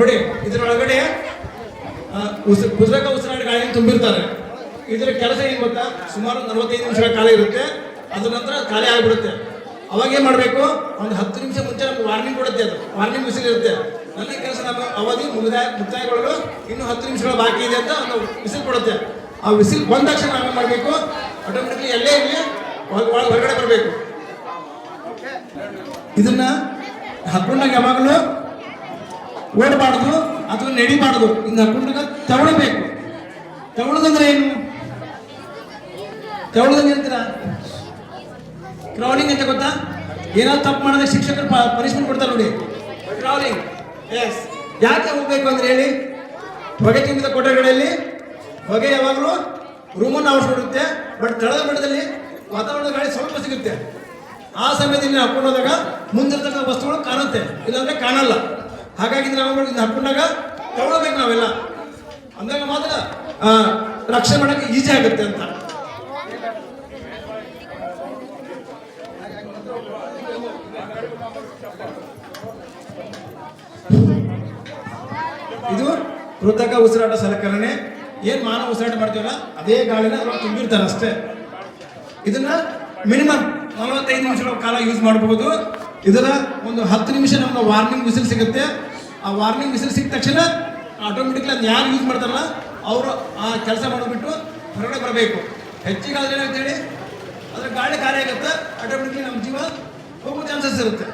ನೋಡಿ, ಇದರೊಳಗಡೆ ಕುದುರೆಕ ಉಸಿರಾಟ ಗಾಳಿಯನ್ನು ತುಂಬಿರ್ತಾರೆ. ಇದರ ಕೆಲಸ ಏನು ಗೊತ್ತಾ? ಸುಮಾರು ನಲವತ್ತೈದು ನಿಮಿಷಗಳ ಕಾಲ ಇರುತ್ತೆ. ಅದ ನಂತರ ಖಾಲಿ ಆಗಿಬಿಡುತ್ತೆ. ಅವಾಗ ಏನು ಮಾಡಬೇಕು? ಒಂದು ಹತ್ತು ನಿಮಿಷ ಮುಂಚೆ ನಮ್ಗೆ ವಾರ್ನಿಂಗ್ ಕೊಡುತ್ತೆ ಅದು. ವಾರ್ನಿಂಗ್ ಬಿಸಿಲು ಇರುತ್ತೆ ನನ್ನ ಕೆಲಸ ನಮ್ಮ ಅವಧಿ ಮುಗಿದ ಮುಕ್ತಾಯಗೊಳ್ಳಲು ಇನ್ನು ಹತ್ತು ನಿಮಿಷಗಳು ಬಾಕಿ ಇದೆ ಅಂತ ಒಂದು ಬಿಸಿಲು ಕೊಡುತ್ತೆ. ಆ ವಿಸಿಲ್ ಬಂದ ತಕ್ಷಣ ನಾವೇನು ಮಾಡಬೇಕು? ಆಟೋಮೆಟಿಕ್ಲಿ ಎಲ್ಲೇ ಇರಲಿ. ಹೊರಗಡೆ ಬರಬೇಕು. ಇದನ್ನ ಹಕ್ಕೊಂಡಾಗ ಯಾವಾಗಲೂ ಓಡಬಾರ್ದು ಅಥವಾ ನಡಿಬಾರ್ದು. ಇನ್ನು ಹಾಕೊಂಡಾಗ ತಗೊಳ್ಬೇಕು. ತಗೊಳ್ಳೋದಂದ್ರೆ ಏನು? ತಗೊಳ್ಳೋದಂದ್ರೆ ಕ್ರೌಲಿಂಗ್ ಅಂತ ಗೊತ್ತಾ? ಏನಾದ್ರು ತಪ್ಪು ಮಾಡಿದ್ರೆ ಶಿಕ್ಷಕರು ಪನಿಷ್ಮೆಂಟ್ ಕೊಡ್ತಾರೆ ನೋಡಿ. ಕ್ರೌಲಿಂಗ್ ಎಸ್ ಯಾಕೆ ಹೋಗ್ಬೇಕು ಅಂದ್ರೆ ಹೇಳಿ? ಹೊಗೆ ತುಂಬಿದ ಕೊಠಡಿಗಳಲ್ಲಿ, ಹೊಗೆ ಯಾವಾಗಲೂ ರೂಮನ್ನು ಆವರಿಸ್ಬಿಡುತ್ತೆ ಬಟ್ ತಳದ ಮಟ್ಟದಲ್ಲಿ ವಾತಾವರಣದ ಗಾಳಿ ಸ್ವಲ್ಪ ಸಿಗುತ್ತೆ. ಆ ಸಮಯದಲ್ಲಿ ಹಾಕೊಂಡೋದಾಗ ಮುಂದಿರ್ತಕ್ಕಂಥ ವಸ್ತುಗಳು ಕಾಣುತ್ತೆ. ಇಲ್ಲಾಂದ್ರೆ ಕಾಣಲ್ಲ. ಹಾಗಾಗಿ ನಾವು ಹಾಕೊಂಡಾಗ ತಗೊಳ್ಬೇಕು ನಾವೆಲ್ಲ. ಅಂದಾಗ ಮಾತ್ರ ರಕ್ಷಣೆ ಮಾಡೋಕ್ಕೆ ಈಜಿ ಆಗುತ್ತೆ ಅಂತ. ಇದು ಕೃತಕ ಉಸಿರಾಟ ಸಲಕರಣೆ. ಏನ್ ಮಾನವ ಉಸಿರಾಟ ಮಾಡ್ತೀವಲ್ಲ, ಅದೇ ಗಾಳಿನ ತುಂಬಿರ್ತಾರೆ ಅಷ್ಟೇ. ಇದನ್ನ ಮಿನಿಮಮ್ ನಲವತ್ತೈದು ನಿಮಿಷಗಳ ಕಾಲ ಯೂಸ್ ಮಾಡಬಹುದು ಇದರ ಒಂದು ಹತ್ತು ನಿಮಿಷ ನಮ್ಮ ವಾರ್ನಿಂಗ್ ಬಿಸಿಲು ಸಿಗುತ್ತೆ. ಆ ವಾರ್ನಿಂಗ್ ವಿಸಿಲ್ ಸಿಕ್ಕ ತಕ್ಷಣ ಆಟೋಮೆಟಿಕ್ಲಿ ಅದನ್ನ ಯಾರು ಯೂಸ್ ಮಾಡ್ತಾರಲ್ಲ, ಅವರು ಆ ಕೆಲಸ ಮಾಡಿಬಿಟ್ಟು ಹೊರಗಡೆ ಬರಬೇಕು. ಹೆಚ್ಚಿಗೆ ಆದರೆ ಏನಾಗ್ತೇಳಿ ಅದರ ಗಾಳಿ ಖಾಲಿ ಆಗುತ್ತೆ ಆಟೋಮೆಟಿಕ್ಲಿ ನಮ್ಮ ಜೀವ ಹೋಗೋ ಚಾನ್ಸಸ್ ಇರುತ್ತೆ.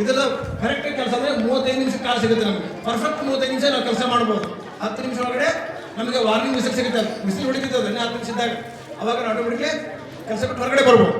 ಇದೆಲ್ಲ ಕರೆಕ್ಟ್ ಕೆಲಸ ಅಂದರೆ ಮೂವತ್ತೈದು ನಿಮಿಷ ಕಾಲ ಸಿಗುತ್ತೆ ನಮಗೆ. ಪರ್ಫೆಕ್ಟ್ ಮೂವತ್ತೈದು ನಿಮಿಷ ನಾವು ಕೆಲಸ ಮಾಡ್ಬೋದು. ಹತ್ತು ನಿಮಿಷ ಒಳಗಡೆ ನಮಗೆ ವಾರ್ನಿಂಗ್ ವಿಸಿಲ್ ಸಿಗುತ್ತೆ. ಬಿಸಿಲು ಹೊಡಿತಿರ್ತದೆ ಹತ್ತು ನಿಮಿಷ ಇದ್ದಾಗ. ಅವಾಗ ಆಟೋಮೆಟಿಕ್ಲಿ ಕೆಲಸ ಬಿಟ್ಟು ಹೊರಗಡೆ ಬರ್ಬೋದು.